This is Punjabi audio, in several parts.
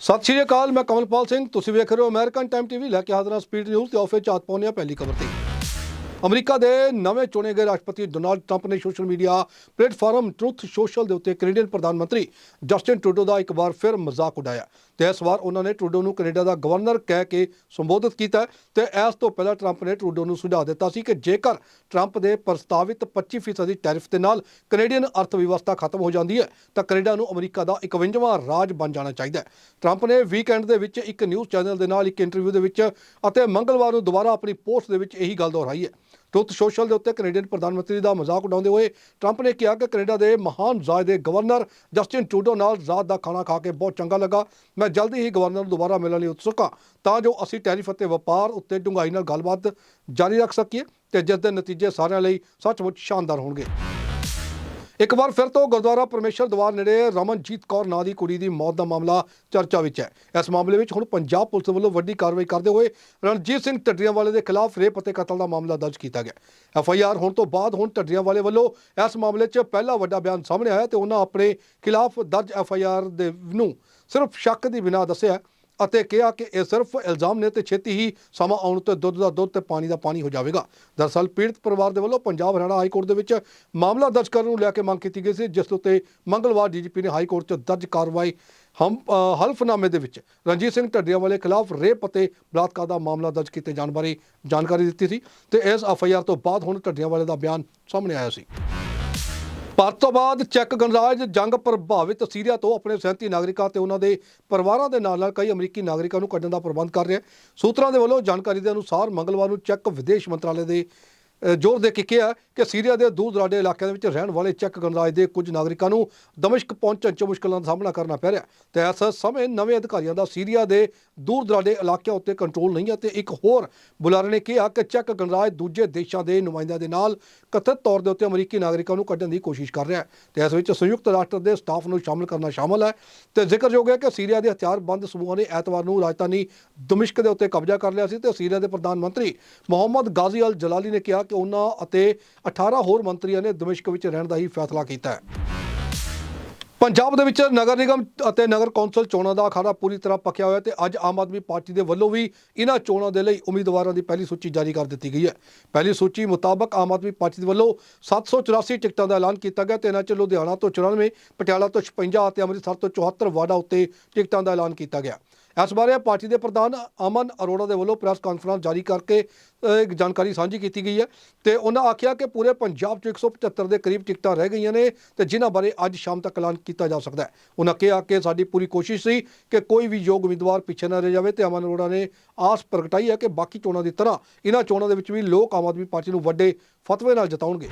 ਸਤਿ ਸ਼੍ਰੀ ਅਕਾਲ, ਮੈਂ ਕਮਲਪਾਲ ਸਿੰਘ। ਤੁਸੀਂ ਵੇਖ ਰਹੇ ਹੋ ਅਮਰੀਕਨ ਟਾਈਮ ਟੀਵੀ, ਲੈ ਕੇ ਹਾਜ਼ਰ ਹਾਂ ਸਪੀਡ ਨਿਊਜ਼ ਤੇ ਆਫੇ ਚਾਤ ਪਾਉਂਦੇ ਹਾਂ ਪਹਿਲੀ ਖਬਰ ਤੇ। ਅਮਰੀਕਾ ਦੇ ਨਵੇਂ ਚੁਣੇ ਗਏ ਰਾਸ਼ਟਰਪਤੀ ਡੋਨਾਲਡ ਟਰੰਪ ਨੇ social media platform truth social ਦੇ ਉੱਤੇ ਕੈਨੇਡੀਅਨ ਪ੍ਰਧਾਨ ਮੰਤਰੀ ਜਸਟਿਨ ਟਰੂਡੋ ਦਾ ਇੱਕ ਵਾਰ ਫਿਰ ਮਜ਼ਾਕ ਉਡਾਇਆ ਤੇ ਇਸ ਵਾਰ ਉਹਨਾਂ ਨੇ ਟਰੂਡੋ ਨੂੰ ਕੈਨੇਡਾ ਦਾ ਗਵਰਨਰ ਕਹਿ ਕੇ ਸੰਬੋਧਿਤ ਕੀਤਾ ਹੈ ਤੇ ਇਸ ਤੋਂ ਪਹਿਲਾਂ ਟਰੰਪ ਨੇ ਟਰੂਡੋ ਨੂੰ ਸੁਝਾਅ ਦਿੱਤਾ ਸੀ ਕਿ ਜੇਕਰ ਟਰੰਪ ਦੇ ਪ੍ਰਸਤਾਵਿਤ 25% ਦੀ ਟੈਰਿਫ ਦੇ ਨਾਲ ਕੈਨੇਡੀਅਨ ਅਰਥ ਵਿਵਸਥਾ ਖਤਮ ਹੋ ਜਾਂਦੀ ਹੈ, ਤਾਂ ਕੈਨੇਡਾ ਨੂੰ ਅਮਰੀਕਾ ਦਾ 51ਵਾਂ ਰਾਜ ਬਣ ਜਾਣਾ ਚਾਹੀਦਾ ਹੈ। ਟਰੰਪ ਨੇ ਵੀਕਐਂਡ ਦੇ ਵਿੱਚ ਇੱਕ ਨਿਊਜ਼ ਚੈਨਲ ਦੇ ਨਾਲ ਇੱਕ ਇੰਟਰਵਿਊ ਦੇ ਵਿੱਚ ਅਤੇ ਮੰਗਲਵਾਰ ਨੂੰ ਦੁਬਾਰਾ ਆਪਣੀ ਪੋਸਟ ਦੇ ਵਿੱਚ ਇਹੀ ਗੱਲ ਦੁਹਰਾਈ ਹੈ। ਟਰੁੱਥ ਸੋਸ਼ਲ ਦੇ ਉੱਤੇ ਕੈਨੇਡੀਅਨ ਪ੍ਰਧਾਨ ਮੰਤਰੀ ਦਾ ਮਜ਼ਾਕ ਉਡਾਉਂਦੇ ਹੋਏ ਟਰੰਪ ਨੇ ਕਿਹਾ ਕਿ ਕੈਨੇਡਾ ਦੇ ਮਹਾਨ ਰਾਜ ਦੇ ਗਵਰਨਰ ਜਸਟਿਨ ਟਰੂਡੋ ਨਾਲ ਰਾਤ ਦਾ ਖਾਣਾ ਖਾ ਕੇ ਬਹੁਤ ਚੰਗਾ ਲੱਗਾ। ਮੈਂ ਜਲਦੀ ਹੀ ਗਵਰਨਰ ਨੂੰ ਦੁਬਾਰਾ ਮਿਲਣ ਲਈ ਉਤਸੁਕ ਹਾਂ। ਤਾਂ ਜੋ ਅਸੀਂ ਟੈਰਿਫ ਅਤੇ ਵਪਾਰ ਉੱਤੇ ਡੂੰਘਾਈ ਨਾਲ ਗੱਲਬਾਤ ਜਾਰੀ ਰੱਖ ਸਕੀਏ ਤੇ ਜਿਸ ਦੇ ਨਤੀਜੇ ਸਾਰਿਆਂ ਲਈ ਸੱਚਮੁੱਚ ਸ਼ਾਨਦਾਰ ਹੋਣਗੇ। ਇੱਕ ਵਾਰ ਫਿਰ ਤੋਂ ਗੁਰਦੁਆਰਾ ਪਰਮੇਸ਼ਰ ਦਵਾਰ ਨੇੜੇ ਰਮਨਜੀਤ ਕੌਰ ਨਾਂ ਦੀ ਕੁੜੀ ਦੀ ਮੌਤ ਦਾ ਮਾਮਲਾ ਚਰਚਾ ਵਿੱਚ ਹੈ। ਇਸ ਮਾਮਲੇ ਵਿੱਚ ਹੁਣ ਪੰਜਾਬ ਪੁਲਿਸ ਵੱਲੋਂ ਵੱਡੀ ਕਾਰਵਾਈ ਕਰਦੇ ਹੋਏ ਰਣਜੀਤ ਸਿੰਘ ਢੱਡਰੀਆਂ ਵਾਲੇ ਦੇ ਖਿਲਾਫ ਰੇਪ ਅਤੇ ਕਤਲ ਦਾ ਮਾਮਲਾ ਦਰਜ ਕੀਤਾ ਗਿਆ ਐਫ ਆਈ ਆਰ ਹੋਣ ਤੋਂ ਬਾਅਦ ਹੁਣ ਢੱਡਰੀਆਂ ਵਾਲੇ ਵੱਲੋਂ ਇਸ ਮਾਮਲੇ 'ਚ ਪਹਿਲਾ ਵੱਡਾ ਬਿਆਨ ਸਾਹਮਣੇ ਆਇਆ ਤੇ ਉਹਨਾਂ ਆਪਣੇ ਖਿਲਾਫ ਦਰਜ ਐਫ ਆਈ ਆਰ ਦੇ ਨੂੰ ਸਿਰਫ ਸ਼ੱਕ ਦੀ ਬਿਨਾਂ ਦੱਸਿਆ ਅਤੇ ਕਿਹਾ ਕਿ ਇਹ ਸਿਰਫ ਇਲਜ਼ਾਮ ਨੇ ਤੇ ਛੇਤੀ ਹੀ ਸਮਾਂ ਆਉਣ ਤੇ ਦੁੱਧ ਦਾ ਦੁੱਧ ਤੇ ਪਾਣੀ ਦਾ ਪਾਣੀ ਹੋ ਜਾਵੇਗਾ। ਦਰਅਸਲ ਪੀੜਤ ਪਰਿਵਾਰ ਦੇ ਵੱਲੋਂ ਪੰਜਾਬ ਹਰਿਆਣਾ ਹਾਈ ਕੋਰਟ ਦੇ ਵਿੱਚ ਮਾਮਲਾ ਦਰਜ ਕਰਨ ਨੂੰ ਲੈ ਕੇ ਮੰਗ ਕੀਤੀ ਗਈ ਸੀ, ਜਿਸ ਉੱਤੇ ਮੰਗਲਵਾਰ ਡੀਜੀਪੀ ਨੇ ਹਾਈ ਕੋਰਟ 'ਚ ਦਰਜ ਕਾਰਵਾਈ ਹਮ ਹਲਫਨਾਮੇ ਦੇ ਵਿੱਚ ਰਣਜੀਤ ਸਿੰਘ ਢੱਡੀਆਂ ਵਾਲੇ ਖਿਲਾਫ ਰੇਪ ਅਤੇ ਬਲਾਤਕਾਰ ਦਾ ਮਾਮਲਾ ਦਰਜ ਕੀਤੇ ਜਾਣ ਬਾਰੇ ਜਾਣਕਾਰੀ ਦਿੱਤੀ ਸੀ ਤੇ ਇਸ ਐਫ ਆਈ ਆਰ ਤੋਂ ਬਾਅਦ ਹੁਣ ਢੱਡੀਆਂ ਵਾਲੇ ਦਾ ਬਿਆਨ ਸਾਹਮਣੇ ਆਇਆ ਸੀ। ਭਾਰਤ ਤੋਂ ਬਾਅਦ ਚੈੱਕ ਗਣਰਾਜ ਜੰਗ ਪ੍ਰਭਾਵਿਤ ਸੀਰੀਆ ਤੋਂ ਆਪਣੇ 37 ਨਾਗਰਿਕਾਂ ਤੇ ਉਹਨਾਂ ਦੇ ਪਰਿਵਾਰਾਂ ਦੇ ਨਾਲ ਨਾਲ ਕਈ ਅਮਰੀਕੀ ਨਾਗਰਿਕਾਂ ਨੂੰ ਕੱਢਣ ਦਾ ਪ੍ਰਬੰਧ ਕਰ ਰਿਹਾ ਹੈ। ਸੂਤਰਾਂ ਦੇ ਵੱਲੋਂ ਜਾਣਕਾਰੀ ਦੇ ਅਨੁਸਾਰ ਮੰਗਲਵਾਰ ਨੂੰ ਚੈੱਕ ਵਿਦੇਸ਼ ਮੰਤਰਾਲੇ ਦੇ ਜ਼ੋਰ ਦੇ ਕੇ ਕਿਹਾ ਕਿ ਸੀਰੀਆ ਦੇ ਦੂਰ ਦਰਾਡੇ ਇਲਾਕਿਆਂ ਦੇ ਵਿੱਚ ਰਹਿਣ ਵਾਲੇ ਚੈੱਕ ਗਣਰਾਜ ਦੇ ਕੁਝ ਨਾਗਰਿਕਾਂ ਨੂੰ ਦਮਿਸ਼ਕ ਪਹੁੰਚਣ 'ਚ ਮੁਸ਼ਕਲਾਂ ਦਾ ਸਾਹਮਣਾ ਕਰਨਾ ਪੈ ਰਿਹਾ ਤੇ ਇਸ ਸਮੇਂ ਨਵੇਂ ਅਧਿਕਾਰੀਆਂ ਦਾ ਸੀਰੀਆ ਦੇ ਦੂਰ ਦਰਾਡੇ ਇਲਾਕਿਆਂ ਉੱਤੇ ਕੰਟਰੋਲ ਨਹੀਂ ਹੈ ਤੇ ਇੱਕ ਹੋਰ ਬੁਲਾਰੇ ਨੇ ਕਿਹਾ ਕਿ ਚੈੱਕ ਗਣਰਾਜ ਦੂਜੇ ਦੇਸ਼ਾਂ ਦੇ ਨੁਮਾਇੰਦਿਆਂ ਦੇ ਨਾਲ ਕਥਿਤ ਤੌਰ ਦੇ ਉੱਤੇ ਅਮਰੀਕੀ ਨਾਗਰਿਕਾਂ ਨੂੰ ਕੱਢਣ ਦੀ ਕੋਸ਼ਿਸ਼ ਕਰ ਰਿਹਾ ਹੈ। ਤੇ ਇਸ ਵਿੱਚ ਸੰਯੁਕਤ ਰਾਸ਼ਟਰ ਦੇ ਸਟਾਫ ਨੂੰ ਸ਼ਾਮਲ ਕਰਨਾ ਸ਼ਾਮਲ ਹੈ। ਤੇ ਜ਼ਿਕਰਯੋਗ ਹੈ ਕਿ ਸੀਰੀਆ ਦੇ ਹਥਿਆਰਬੰਦ ਸਮੂਹਾਂ ਨੇ ਐਤਵਾਰ ਨੂੰ ਰਾਜਧਾਨੀ ਦਮਿਸ਼ਕ ਦੇ ਉੱਤੇ ਕਬਜ਼ਾ ਕਰ ਲਿਆ ਸੀ ਤੇ ਸੀਰੀਆ ਦੇ ਪ੍ਰਧਾਨ ਮੰਤਰੀ ਮੁਹੰਮਦ ਗਾਜ਼ੀ ਅਲ ਜਲਾਲੀ ਨੇ ਕਿਹਾ ਕਿ ਉਹਨਾਂ ਅਤੇ 18 ਹੋਰ ਮੰਤਰੀਆਂ ਨੇ ਦਮਿਸ਼ਕ ਵਿੱਚ ਰਹਿਣ ਦਾ ਹੀ ਫੈਸਲਾ ਕੀਤਾ ਹੈ। ਪੰਜਾਬ ਦੇ ਵਿੱਚ ਨਗਰ ਨਿਗਮ ਅਤੇ ਨਗਰ ਕੌਂਸਲ ਚੋਣਾਂ ਦਾ ਅਖਾੜਾ ਪੂਰੀ ਤਰ੍ਹਾਂ ਪੱਕਿਆ ਹੋਇਆ ਤੇ ਅੱਜ ਆਮ ਆਦਮੀ ਪਾਰਟੀ ਦੇ ਵੱਲੋਂ ਵੀ ਇਹਨਾਂ ਚੋਣਾਂ ਦੇ ਲਈ ਉਮੀਦਵਾਰਾਂ ਦੀ ਪਹਿਲੀ ਸੂਚੀ ਜਾਰੀ ਕਰ ਦਿੱਤੀ ਗਈ ਹੈ। ਪਹਿਲੀ ਸੂਚੀ ਮੁਤਾਬਕ ਆਮ ਆਦਮੀ ਪਾਰਟੀ ਦੇ ਵੱਲੋਂ 784 ਟਿਕਟਾਂ ਦਾ ਐਲਾਨ ਕੀਤਾ ਗਿਆ ਤੇ ਇਹਨਾਂ 'ਚ ਲੁਧਿਆਣਾ ਤੋਂ 94 ਪਟਿਆਲਾ ਤੋਂ 56 ਅਤੇ ਅੰਮ੍ਰਿਤਸਰ ਤੋਂ 74 ਵਾਰਡਾਂ ਉੱਤੇ ਟਿਕਟਾਂ ਦਾ ਐਲਾਨ ਕੀਤਾ ਗਿਆ। ਇਸ ਬਾਰੇ ਪਾਰਟੀ ਦੇ ਪ੍ਰਧਾਨ ਅਮਨ ਅਰੋੜਾ ਦੇ ਵੱਲੋਂ ਪ੍ਰੈਸ ਕਾਨਫਰੰਸ ਜਾਰੀ ਕਰਕੇ ਇੱਕ ਜਾਣਕਾਰੀ ਸਾਂਝੀ ਕੀਤੀ ਗਈ ਹੈ। ਤੇ ਉਹਨਾਂ ਆਖਿਆ ਕਿ ਪੂਰੇ ਪੰਜਾਬ 'ਚ 175 ਦੇ ਕਰੀਬ ਟਿਕਟਾਂ ਰਹਿ ਗਈਆਂ ਨੇ ਤੇ ਜਿਨ੍ਹਾਂ ਬਾਰੇ ਅੱਜ ਸ਼ਾਮ ਤੱਕ ਐਲਾਨ ਕੀਤਾ ਜਾ ਸਕਦਾ ਹੈ। ਉਹਨਾਂ ਕਿਹਾ ਕਿ ਸਾਡੀ ਪੂਰੀ ਕੋਸ਼ਿਸ਼ ਸੀ ਕਿ ਕੋਈ ਵੀ ਯੋਗ ਉਮੀਦਵਾਰ ਪਿੱਛੇ ਨਾ ਰਹਿ ਜਾਵੇ ਤੇ ਅਮਨ ਅਰੋੜਾ ਨੇ ਆਸ ਪ੍ਰਗਟਾਈ ਹੈ ਕਿ ਬਾਕੀ ਚੋਣਾਂ ਦੀ ਤਰ੍ਹਾਂ ਇਹਨਾਂ ਚੋਣਾਂ ਦੇ ਵਿੱਚ ਵੀ ਲੋਕ ਆਮ ਆਦਮੀ ਪਾਰਟੀ ਨੂੰ ਵੱਡੇ ਫਤਵੇ ਨਾਲ ਜਿਤਾਉਣਗੇ।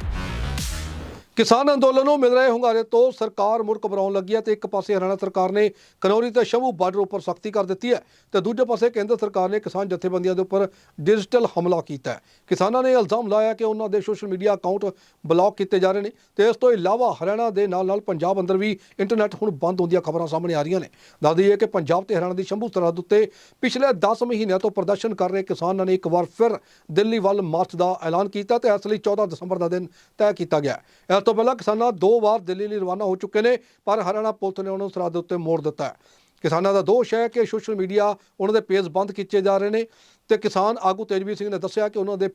ਕਿਸਾਨ ਅੰਦੋਲਨ ਨੂੰ ਮਿਲ ਰਹੇ ਹੁੰਗਾਰੇ ਤੋਂ ਸਰਕਾਰ ਮੁੜ ਘਬਰਾਉਣ ਲੱਗੀ ਹੈ ਤੇ ਇੱਕ ਪਾਸੇ ਹਰਿਆਣਾ ਸਰਕਾਰ ਨੇ ਕਨੌਰੀ ਤੇ ਸ਼ੰਭੂ ਬਾਰਡਰ ਉੱਪਰ ਸਖਤੀ ਕਰ ਦਿੱਤੀ ਹੈ ਤੇ ਦੂਜੇ ਪਾਸੇ ਕੇਂਦਰ ਸਰਕਾਰ ਨੇ ਕਿਸਾਨ ਜਥੇਬੰਦੀਆਂ ਦੇ ਉੱਪਰ ਡਿਜੀਟਲ ਹਮਲਾ ਕੀਤਾ ਹੈ। ਕਿਸਾਨਾਂ ਨੇ ਇਲਜ਼ਾਮ ਲਾਇਆ ਕਿ ਉਹਨਾਂ ਦੇ ਸੋਸ਼ਲ ਮੀਡੀਆ ਅਕਾਊਂਟ ਬਲੌਕ ਕੀਤੇ ਜਾ ਰਹੇ ਨੇ ਤੇ ਇਸ ਤੋਂ ਇਲਾਵਾ ਹਰਿਆਣਾ ਦੇ ਨਾਲ ਨਾਲ ਪੰਜਾਬ ਅੰਦਰ ਵੀ ਇੰਟਰਨੈਟ ਹੁਣ ਬੰਦ ਹੋਣ ਦੀਆਂ ਖਬਰਾਂ ਸਾਹਮਣੇ ਆ ਰਹੀਆਂ ਨੇ। ਦੱਸ ਦਈਏ ਕਿ ਪੰਜਾਬ ਤੇ ਹਰਿਆਣਾ ਦੀ ਸ਼ੰਭੂ ਸਰਹੱਦ ਉੱਤੇ ਪਿਛਲੇ 10 ਮਹੀਨਿਆਂ ਤੋਂ ਪ੍ਰਦਰਸ਼ਨ ਕਰ ਰਹੇ ਕਿਸਾਨਾਂ ਨੇ ਇੱਕ ਵਾਰ ਫਿਰ ਦਿੱਲੀ ਵੱਲ ਮਾਰਚ ਦਾ ਐਲਾਨ ਕੀਤਾ ਤੇ ਇਸ ਲਈ 14 ਦਸੰਬਰ ਦਾ ਦਿਨ ਤੈਅ ਕੀਤਾ ਗਿਆ ਤੋਂ ਪਹਿਲਾਂ ਕਿਸਾਨਾਂ ਦੋ ਵਾਰ ਦਿੱਲੀ ਲਈ ਰਵਾਨਾ ਹੋ ਚੁੱਕੇ ਨੇ, ਪਰ ਹਰਿਆਣਾ ਪੁਲਿਸ ਨੇ ਉਹਨਾਂ ਨੂੰ ਸਰਹੱਦ ਉੱਤੇ ਮੋੜ ਦਿੱਤਾ ਹੈ। ਕਿਸਾਨਾਂ ਦਾ ਦੋਸ਼ ਹੈ ਕਿ ਸੋਸ਼ਲ ਮੀਡੀਆ ਉਹਨਾਂ ਦੇ ਪੇਜ ਬੰਦ ਕੀਤੇ ਜਾ ਰਹੇ ਨੇ ਤੇ ਕਿਸਾਨ ਆਗੂ ਤੇਜਵੀਰ ਸਿੰਘ ਨੇ ਦੱਸਿਆ ਕਿ ਉਹਨਾਂ ਦੇ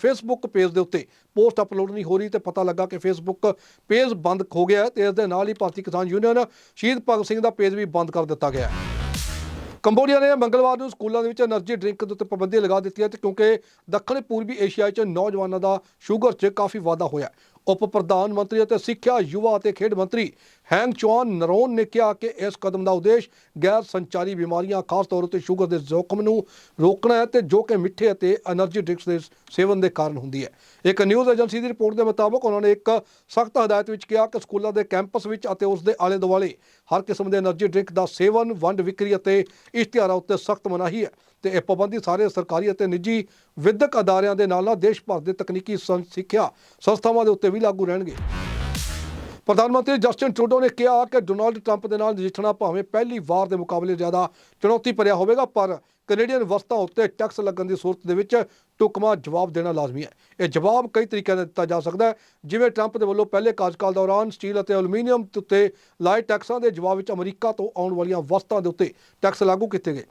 ਫੇਸਬੁੱਕ ਪੇਜ ਦੇ ਉੱਤੇ ਪੋਸਟ ਅਪਲੋਡ ਨਹੀਂ ਹੋ ਰਹੀ ਤੇ ਪਤਾ ਲੱਗਾ ਕਿ ਫੇਸਬੁੱਕ ਪੇਜ ਬੰਦ ਹੋ ਗਿਆ ਤੇ ਇਸ ਦੇ ਨਾਲ ਹੀ ਭਾਰਤੀ ਕਿਸਾਨ ਯੂਨੀਅਨ ਸ਼ਹੀਦ ਭਗਤ ਸਿੰਘ ਦਾ ਪੇਜ ਵੀ ਬੰਦ ਕਰ ਦਿੱਤਾ ਗਿਆ ਕੰਬੋਡੀਆ ਨੇ ਮੰਗਲਵਾਰ ਨੂੰ ਸਕੂਲਾਂ ਦੇ ਵਿੱਚ એનર્ਜੀ ਡਰਿੰਕ ਦੇ ਉੱਤੇ ਪਾਬੰਦੀ ਲਗਾ ਦਿੱਤੀ ਹੈ ਤੇ ਕਿਉਂਕਿ ਦੱਖਣ ਪੂਰਬੀ ਏਸ਼ੀਆ 'ਚ ਨੌਜਵਾਨਾਂ ਦਾ ਸ਼ੂਗਰ 'ਚ ਕਾਫੀ ਵਾਧਾ ਹੋਇਆ ਉਪ ਪ੍ਰਧਾਨ ਮੰਤਰੀ ਅਤੇ ਸਿੱਖਿਆ ਯੁਵਾ ਅਤੇ ਖੇਡ ਮੰਤਰੀ ਹੈਂਗ ਚੌਨ ਨਰੋਨ ਨੇ ਕਿਹਾ ਕਿ ਇਸ ਕਦਮ ਦਾ ਉਦੇਸ਼ ਗੈਰ ਸੰਚਾਰੀ ਬਿਮਾਰੀਆਂ, ਖਾਸ ਤੌਰ ਤੇ ਸ਼ੂਗਰ ਦੇ ਜ਼ੋਖਮ ਨੂੰ ਰੋਕਣਾ ਹੈ ਤੇ ਜੋ ਕਿ ਮਿੱਠੇ ਅਤੇ ਐਨਰਜੀ ਡਰਿੰਕਸ ਦੇ ਸੇਵਨ ਦੇ ਕਾਰਨ ਹੁੰਦੀ ਹੈ। ਇੱਕ ਨਿਊਜ਼ ਏਜੰਸੀ ਦੀ ਰਿਪੋਰਟ ਦੇ ਮੁਤਾਬਕ ਉਹਨਾਂ ਨੇ ਇੱਕ ਸਖਤ ਹਦਾਇਤ ਵਿੱਚ ਕਿਹਾ ਕਿ ਸਕੂਲਾਂ ਦੇ ਕੈਂਪਸ ਵਿੱਚ ਅਤੇ ਉਸ ਦੇ ਆਲੇ ਦੁਆਲੇ ਹਰ ਕਿਸਮ ਦੇ ਐਨਰਜੀ ਡਰਿੰਕ ਦਾ ਸੇਵਨ, ਵੰਡ, ਵਿਕਰੀ ਅਤੇ ਇਸ਼ਤਿਹਾਰਾਂ ਉੱਤੇ ਸਖਤ ਮਨਾਹੀ ਹੈ ਤੇ ਇਹ ਪਾਬੰਦੀ ਸਾਰੇ ਸਰਕਾਰੀ ਅਤੇ ਨਿੱਜੀ ਵਿਦਿਅਕ ਅਦਾਰਿਆਂ ਦੇ ਨਾਲ ਨਾਲ ਦੇਸ਼ ਭਰ ਦੇ ਤਕਨੀਕੀ ਸਿੱਖਿਆ ਸੰਸਥਾਵਾਂ ਦੇ ਉੱਤੇ ਵੀ ਲਾਗੂ ਰਹਿਣਗੇ। ਪ੍ਰਧਾਨ ਮੰਤਰੀ ਜਸਟਿਨ ਟਰੂਡੋ ਨੇ ਕਿਹਾ ਕਿ ਡੋਨਾਲਡ ਟਰੰਪ ਦੇ ਨਾਲ ਨਜਿੱਠਣਾ ਭਾਵੇਂ ਪਹਿਲੀ ਵਾਰ ਦੇ ਮੁਕਾਬਲੇ ਜ਼ਿਆਦਾ ਚੁਣੌਤੀ ਭਰਿਆ ਹੋਵੇਗਾ, ਪਰ ਕੈਨੇਡੀਅਨ ਵਸਤਾਂ ਉੱਤੇ ਟੈਕਸ ਲੱਗਣ ਦੀ ਸੂਰਤ ਦੇ ਵਿੱਚ ਟੁਕਮਾ ਜਵਾਬ ਦੇਣਾ ਲਾਜ਼ਮੀ ਹੈ। ਇਹ ਜਵਾਬ ਕਈ ਤਰੀਕਿਆਂ ਨਾਲ ਦਿੱਤਾ ਜਾ ਸਕਦਾ ਹੈ, ਜਿਵੇਂ ਟਰੰਪ ਦੇ ਵੱਲੋਂ ਪਹਿਲੇ ਕਾਰਜਕਾਲ ਦੌਰਾਨ ਸਟੀਲ ਅਤੇ ਐਲੂਮੀਨੀਅਮ ਉੱਤੇ ਲਾਏ ਟੈਕਸਾਂ ਦੇ ਜਵਾਬ ਵਿੱਚ ਅਮਰੀਕਾ ਤੋਂ ਆਉਣ ਵਾਲੀਆਂ ਵਸਤਾਂ ਦੇ ਉੱਤੇ ਟੈਕਸ ਲਾਗੂ ਕੀਤੇ ਗਏ।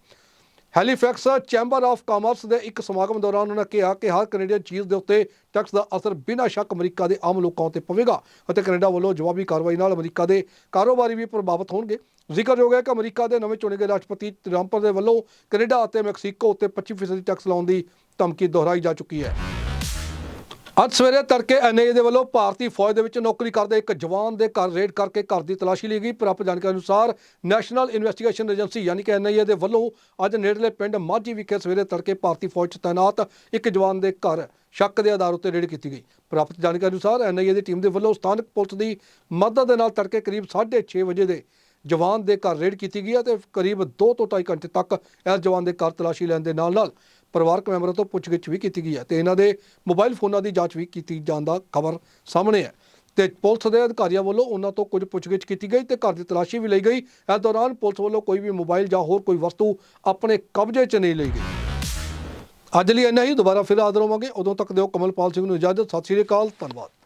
ਹੈਲੀਫੈਕਸ ਚੈਂਬਰ ਆਫ ਕਾਮਰਸ ਦੇ ਇੱਕ ਸਮਾਗਮ ਦੌਰਾਨ ਉਹਨਾਂ ਕਿਹਾ ਕਿ ਹਰ ਕੈਨੇਡੀਅਨ ਚੀਜ਼ ਦੇ ਉੱਤੇ ਟੈਕਸ ਦਾ ਅਸਰ ਬਿਨਾਂ ਸ਼ੱਕ ਅਮਰੀਕਾ ਦੇ ਆਮ ਲੋਕਾਂ ਉੱਤੇ ਪਵੇਗਾ ਅਤੇ ਕੈਨੇਡਾ ਵੱਲੋਂ ਜਵਾਬੀ ਕਾਰਵਾਈ ਨਾਲ ਅਮਰੀਕਾ ਦੇ ਕਾਰੋਬਾਰੀ ਵੀ ਪ੍ਰਭਾਵਿਤ ਹੋਣਗੇ। ਜ਼ਿਕਰਯੋਗ ਹੈ ਕਿ ਅਮਰੀਕਾ ਦੇ ਨਵੇਂ ਚੁਣੇ ਗਏ ਰਾਸ਼ਟਰਪਤੀ ਟਰੰਪ ਦੇ ਵੱਲੋਂ ਕੈਨੇਡਾ ਅਤੇ ਮੈਕਸੀਕੋ ਉੱਤੇ 25% ਟੈਕਸ ਲਾਉਣ ਦੀ ਧਮਕੀ ਦੁਹਰਾਈ ਜਾ ਚੁੱਕੀ ਹੈ। ਅੱਜ ਸਵੇਰੇ ਤੜਕੇ ਐਨਆਈਏ ਦੇ ਵੱਲੋਂ ਭਾਰਤੀ ਫੌਜ ਦੇ ਵਿੱਚ ਨੌਕਰੀ ਕਰਦੇ ਇੱਕ ਜਵਾਨ ਦੇ ਘਰ ਰੇਡ ਕਰਕੇ ਘਰ ਦੀ ਤਲਾਸ਼ੀ ਲਈ ਗਈ। ਪ੍ਰਾਪਤ ਜਾਣਕਾਰੀ ਅਨੁਸਾਰ ਨੈਸ਼ਨਲ ਇਨਵੈਸਟੀਗੇਸ਼ਨ ਏਜੰਸੀ ਯਾਨੀ ਕਿ ਐਨਆਈਏ ਦੇ ਵੱਲੋਂ ਅੱਜ ਨੇੜਲੇ ਪਿੰਡ ਮਾਝੀ ਵਿਖੇ ਸਵੇਰੇ ਤੜਕੇ ਭਾਰਤੀ ਫੌਜ 'ਚ ਤਾਇਨਾਤ ਇੱਕ ਜਵਾਨ ਦੇ ਘਰ ਸ਼ੱਕ ਦੇ ਆਧਾਰ ਉੱਤੇ ਰੇਡ ਕੀਤੀ ਗਈ। ਪ੍ਰਾਪਤ ਜਾਣਕਾਰੀ ਅਨੁਸਾਰ ਐਨਆਈਏ ਦੀ ਟੀਮ ਦੇ ਵੱਲੋਂ ਸਥਾਨਕ ਪੁਲਿਸ ਦੀ ਮਦਦ ਦੇ ਨਾਲ ਤੜਕੇ ਕਰੀਬ 6:30 ਵਜੇ ਦੇ ਜਵਾਨ ਦੇ ਘਰ ਰੇਡ ਕੀਤੀ ਗਈ ਹੈ ਤੇ ਕਰੀਬ 2 ਤੋਂ 2.5 ਘੰਟੇ ਤੱਕ ਇਸ ਜਵਾਨ ਦੇ ਘਰ ਤਲਾਸ਼ੀ ਲੈਣ ਦੇ ਨਾਲ ਨਾਲ ਪਰਿਵਾਰਕ ਮੈਂਬਰਾਂ ਤੋਂ ਪੁੱਛਗਿੱਛ ਵੀ ਕੀਤੀ ਗਈ ਹੈ ਤੇ ਇਹਨਾਂ ਦੇ ਮੋਬਾਈਲ ਫੋਨਾਂ ਦੀ ਜਾਂਚ ਵੀ ਕੀਤੀ ਜਾਣ ਦਾ ਖਬਰ ਸਾਹਮਣੇ ਹੈ। ਤੇ ਪੁਲਿਸ ਦੇ ਅਧਿਕਾਰੀਆਂ ਵੱਲੋਂ ਉਹਨਾਂ ਤੋਂ ਕੁਝ ਪੁੱਛਗਿੱਛ ਕੀਤੀ ਗਈ ਤੇ ਘਰ ਦੀ ਤਲਾਸ਼ੀ ਵੀ ਲਈ ਗਈ। ਇਸ ਦੌਰਾਨ ਪੁਲਿਸ ਵੱਲੋਂ ਕੋਈ ਵੀ ਮੋਬਾਈਲ ਜਾਂ ਹੋਰ ਕੋਈ ਵਸਤੂ ਆਪਣੇ ਕਬਜ਼ੇ 'ਚ ਨਹੀਂ ਲਈ ਗਈ। ਅੱਜ ਲਈ ਇੰਨਾ ਹੀ। ਦੁਬਾਰਾ ਫਿਰ ਹਾਜ਼ਰ ਹੋਵਾਂਗੇ। ਉਦੋਂ ਤੱਕ ਦਿਓ ਕਮਲਪਾਲ ਸਿੰਘ ਨੂੰ ਇਜਾਜ਼ਤ। ਸਤਿ ਸ਼੍ਰੀ ਅਕਾਲ। ਧੰਨਵਾਦ।